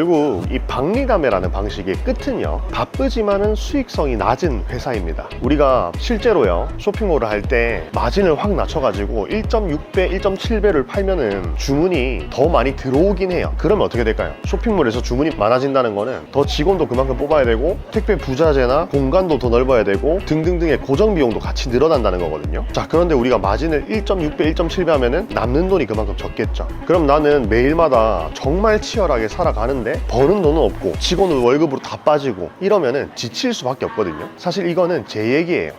결국 이 박리담회라는 방식의 끝은요 바쁘지만은 수익성이 낮은 회사입니다. 우리가 실제로요 쇼핑몰을 할 때 마진을 확 낮춰가지고 1.6배 1.7배를 팔면은 주문이 더 많이 들어오긴 해요. 그러면 어떻게 될까요? 쇼핑몰에서 주문이 많아진다는 거는 더 직원도 그만큼 뽑아야 되고 택배 부자재나 공간도 더 넓어야 되고 등등등의 고정 비용도 같이 늘어난다는 거거든요. 자 그런데 우리가 마진을 1.6배 1.7배 하면은 남는 돈이 그만큼 적겠죠. 그럼 나는 매일마다 정말 치열하게 살아가는 데 버는 돈은 없고 직원은 월급으로 다 빠지고 이러면은 지칠 수밖에 없거든요. 사실 이거는 제 얘기예요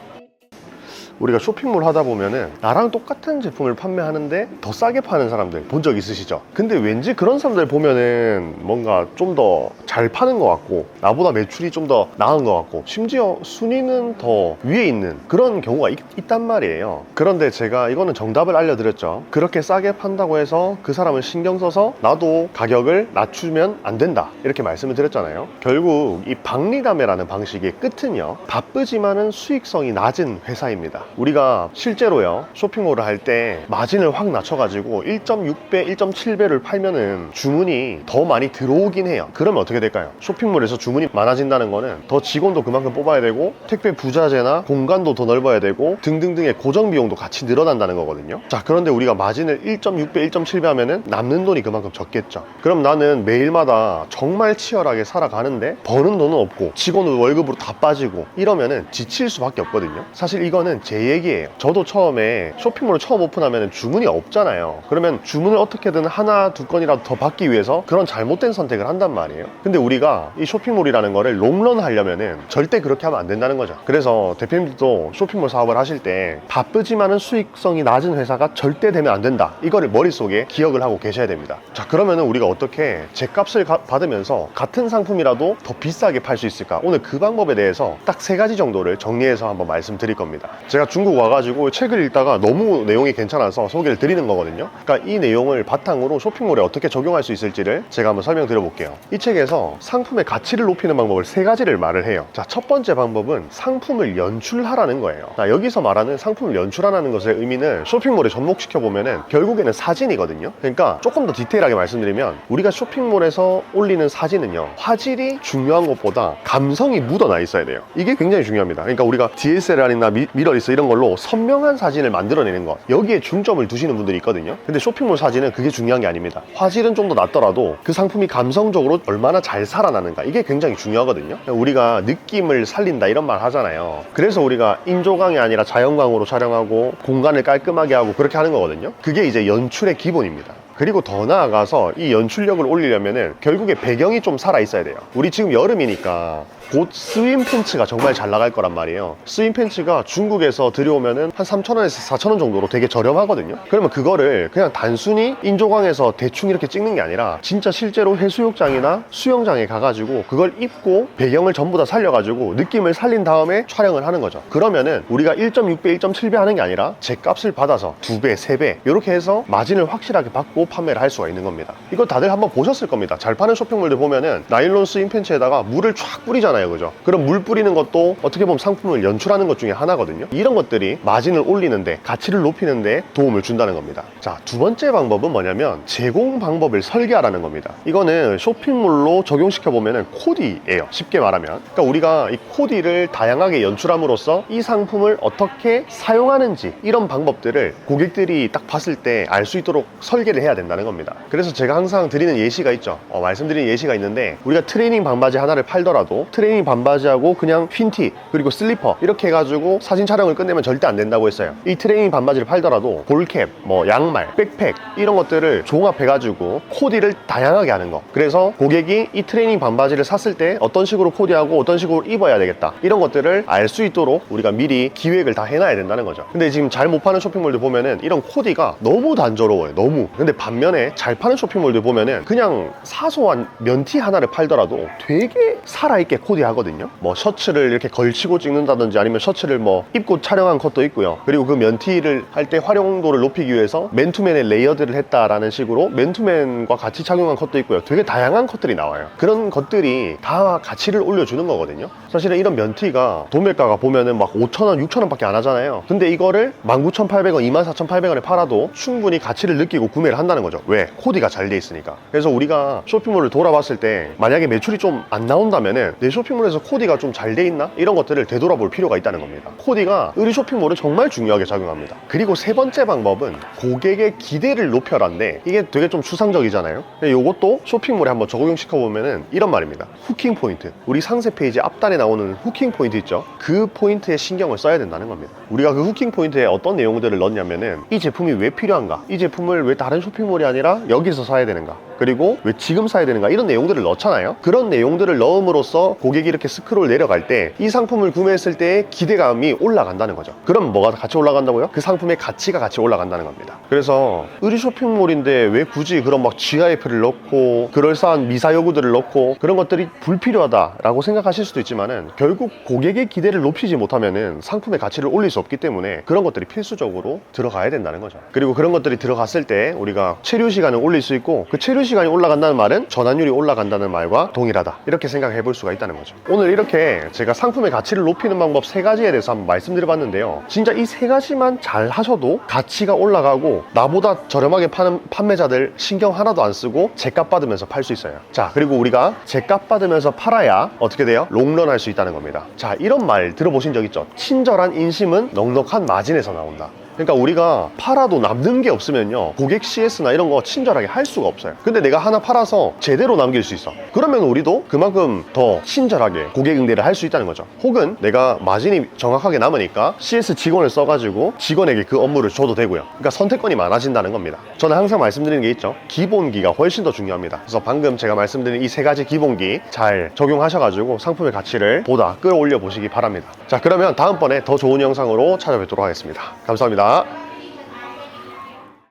우리가 쇼핑몰 하다 보면은 나랑 똑같은 제품을 판매하는데 더 싸게 파는 사람들 본 적 있으시죠? 근데 왠지 그런 사람들 보면은 뭔가 좀 더 잘 파는 것 같고 나보다 매출이 좀 더 나은 것 같고 심지어 순위는 더 위에 있는 그런 경우가 있, 있단 말이에요. 그런데 제가 이거는 정답을 알려드렸죠. 그렇게 싸게 판다고 해서 그 사람을 신경 써서 나도 가격을 낮추면 안 된다. 이렇게 말씀을 드렸잖아요. 결국 이 박리담회라는 방식의 끝은요. 바쁘지만은 수익성이 낮은 회사입니다. 우리가 실제로요. 쇼핑몰을 할 때 마진을 확 낮춰가지고 1.6배, 1.7배를 팔면은 주문이 더 많이 들어오긴 해요. 그러면 어떻게 될까요? 쇼핑몰에서 주문이 많아진다는 거는 더 직원도 그만큼 뽑아야 되고 택배 부자재나 공간도 더 넓어야 되고 등등등의 고정 비용도 같이 늘어난다는 거거든요. 자, 그런데 우리가 마진을 1.6배, 1.7배 하면은 남는 돈이 그만큼 적겠죠. 그럼 나는 매일마다 정말 치열하게 살아가는데 버는 돈은 없고 직원은 월급으로 다 빠지고 이러면은 지칠 수밖에 없거든요. 사실 이거는 제 얘기예요. 저도 처음에 쇼핑몰을 처음 오픈하면 주문이 없잖아요. 그러면 주문을 어떻게든 하나 두 건이라도 더 받기 위해서 그런 잘못된 선택을 한단 말이에요. 근데 우리가 이 쇼핑몰이라는 거를 롱런 하려면은 절대 그렇게 하면 안 된다는 거죠. 그래서 대표님들도 쇼핑몰 사업을 하실 때 바쁘지만은 수익성이 낮은 회사가 절대 되면 안 된다. 이거를 머릿속에 기억을 하고 계셔야 됩니다. 자, 그러면은 우리가 어떻게 제 값을 가- 받으면서 같은 상품이라도 더 비싸게 팔 수 있을까? 오늘 그 방법에 대해서 딱 세 가지 정도를 정리해서 한번 말씀드릴 겁니다. 제가 중국 와가지고 책을 읽다가 너무 내용이 괜찮아서 소개를 드리는 거거든요. 그러니까 이 내용을 바탕으로 쇼핑몰에 어떻게 적용할 수 있을지를 제가 한번 설명드려 볼게요. 이 책에서 상품의 가치를 높이는 방법을 세 가지를 말을 해요. 자, 첫 번째 방법은 상품을 연출하라는 거예요. 자, 여기서 말하는 상품을 연출하라는 것의 의미는 쇼핑몰에 접목시켜 보면은 결국에는 사진이거든요. 그러니까 조금 더 디테일하게 말씀드리면 우리가 쇼핑몰에서 올리는 사진은요. 화질이 중요한 것보다 감성이 묻어나 있어야 돼요. 이게 굉장히 중요합니다. 그러니까 우리가 DSLR이나 미, 미러리스 이런 걸로 선명한 사진을 만들어내는 것 여기에 중점을 두시는 분들이 있거든요. 근데 쇼핑몰 사진은 그게 중요한 게 아닙니다. 화질은 좀 더 낮더라도 그 상품이 감성적으로 얼마나 잘 살아나는가 이게 굉장히 중요하거든요. 우리가 느낌을 살린다 이런 말 하잖아요. 그래서 우리가 인조강이 아니라 자연광으로 촬영하고 공간을 깔끔하게 하고 그렇게 하는 거거든요. 그게 이제 연출의 기본입니다. 그리고 더 나아가서 이 연출력을 올리려면은 결국에 배경이 좀 살아 있어야 돼요. 우리 지금 여름이니까 곧 스윈 팬츠가 정말 잘 나갈 거란 말이에요. 스윈 팬츠가 중국에서 들여오면은 한 3,000원에서 4,000원 정도로 되게 저렴하거든요. 그러면 그거를 그냥 단순히 인조광에서 대충 이렇게 찍는 게 아니라 진짜 실제로 해수욕장이나 수영장에 가가지고 그걸 입고 배경을 전부 다 살려가지고 느낌을 살린 다음에 촬영을 하는 거죠. 그러면은 우리가 1.6배, 1.7배 하는 게 아니라 제 값을 받아서 2배, 3배 이렇게 해서 마진을 확실하게 받고 판매를 할 수가 있는 겁니다. 이거 다들 한번 보셨을 겁니다. 잘 파는 쇼핑몰들 보면은 나일론 스인 팬츠에다가 물을 쫙 뿌리 잖아요. 그죠? 그럼 물 뿌리는 것도 어떻게 보면 상품을 연출하는 것 중에 하나거든요. 이런 것들이 마진을 올리는데 가치를 높이는데 도움을 준다는 겁니다. 자, 두 번째 방법은 뭐냐면 제공 방법을 설계하라는 겁니다. 이거는 쇼핑몰로 적용시켜 보면은 코디예요. 쉽게 말하면. 그러니까 우리가 이 코디를 다양하게 연출함으로써 이 상품을 어떻게 사용하는지 이런 방법들을 고객들이 딱 봤을 때 알 수 있도록 설계를 해야 된다는 겁니다. 그래서 제가 항상 드리는 예시가 있죠. 어, 말씀드리는 예시가 있는데 우리가 트레이닝 반바지 하나를 팔더라도 트레이닝 반바지하고 그냥 핀티 그리고 슬리퍼 이렇게 해가지고 사진 촬영을 끝내면 절대 안 된다고 했어요. 이 트레이닝 반바지를 팔더라도 볼캡, 뭐 양말, 백팩 이런 것들을 종합해가지고 코디를 다양하게 하는 거. 그래서 고객이 이 트레이닝 반바지를 샀을 때 어떤 식으로 코디하고 어떤 식으로 입어야 되겠다 이런 것들을 알 수 있도록 우리가 미리 기획을 다 해놔야 된다는 거죠. 근데 지금 잘 못 파는 쇼핑몰들 보면은 이런 코디가 너무 단조로워요. 너무. 근데 반면에 잘 파는 쇼핑몰들 보면은 그냥 사소한 면티 하나를 팔더라도 되게 살아있게 코디 하거든요. 뭐 셔츠를 이렇게 걸치고 찍는다든지 아니면 셔츠를 뭐 입고 촬영한 컷도 있고요. 그리고 그 면티를 할 때 활용도를 높이기 위해서 맨투맨의 레이어드를 했다라는 식으로 맨투맨과 같이 착용한 컷도 있고요. 되게 다양한 컷들이 나와요. 그런 것들이 다 가치를 올려주는 거거든요. 사실은 이런 면티가 도매가가 보면은 막 5,000원, 6,000원밖에 안 하잖아요. 근데 이거를 19,800원, 24,800원에 팔아도 충분히 가치를 느끼고 구매를 올라간다는 거죠. 왜? 코디가 잘 돼 있으니까. 그래서 우리가 쇼핑몰을 돌아봤을 때 만약에 매출이 좀 안 나온다면은 내 쇼 핑몰에서 코디가 좀 잘 돼 있나? 이런 것들을 되돌아볼 필요가 있다는 겁니다. 코디가 우리 쇼핑몰은 정말 중요하게 작용합니다. 그리고 세 번째 방법은 고객의 기대를 높여라인데 이게 되게 좀 추상적이잖아요. 이것도 쇼핑몰에 한번 적용시켜 보면은 이런 말입니다. 후킹 포인트. 우리 상세 페이지 앞단에 나오는 후킹 포인트 있죠? 그 포인트에 신경을 써야 된다는 겁니다. 우리가 그 후킹 포인트에 어떤 내용들을 넣냐면은 이 제품이 왜 필요한가? 이 제품을 왜 다른 쇼핑몰이 아니라 여기서 사야 되는가? 그리고 왜 지금 사야 되는가? 이런 내용들을 넣잖아요. 그런 내용들을 넣음으로써 고객이 이렇게 스크롤 내려갈 때 이 상품을 구매했을 때 기대감이 올라간다는 거죠. 그럼 뭐가 같이 올라간다고요? 그 상품의 가치가 같이 올라간다는 겁니다. 그래서 의리 쇼핑몰인데 왜 굳이 그런 막 GIF를 넣고 그럴싸한 미사 요구들을 넣고 그런 것들이 불필요하다라고 생각하실 수도 있지만은 결국 고객의 기대를 높이지 못하면은 상품의 가치를 올릴 수 없기 때문에 그런 것들이 필수적으로 들어가야 된다는 거죠. 그리고 그런 것들이 들어갔을 때 우리가 체류 시간을 올릴 수 있고 그 체류 시간이 올라간다는 말은 전환율이 올라간다는 말과 동일하다. 이렇게 생각해 볼 수가 있다는 거죠. 오늘 이렇게 제가 상품의 가치를 높이는 방법 세 가지에 대해서 한번 말씀드려 봤는데요. 진짜 이 세 가지만 잘 하셔도 가치가 올라가고 나보다 저렴하게 파는 판매자들 신경 하나도 안 쓰고 제값 받으면서 팔 수 있어요. 자, 그리고 우리가 제값 받으면서 팔아야 어떻게 돼요? 롱런 할 수 있다는 겁니다. 자, 이런 말 들어보신 적 있죠? 친절한 인심은 넉넉한 마진에서 나온다. 그러니까 우리가 팔아도 남는 게 없으면요 고객 CS나 이런 거 친절하게 할 수가 없어요. 근데 내가 하나 팔아서 제대로 남길 수 있어. 그러면 우리도 그만큼 더 친절하게 고객 응대를 할 수 있다는 거죠. 혹은 내가 마진이 정확하게 남으니까 CS 직원을 써가지고 직원에게 그 업무를 줘도 되고요. 그러니까 선택권이 많아진다는 겁니다. 저는 항상 말씀드리는 게 있죠. 기본기가 훨씬 더 중요합니다. 그래서 방금 제가 말씀드린 이 세 가지 기본기 잘 적용하셔가지고 상품의 가치를 보다 끌어올려 보시기 바랍니다. 자 그러면 다음번에 더 좋은 영상으로 찾아뵙도록 하겠습니다 감사합니다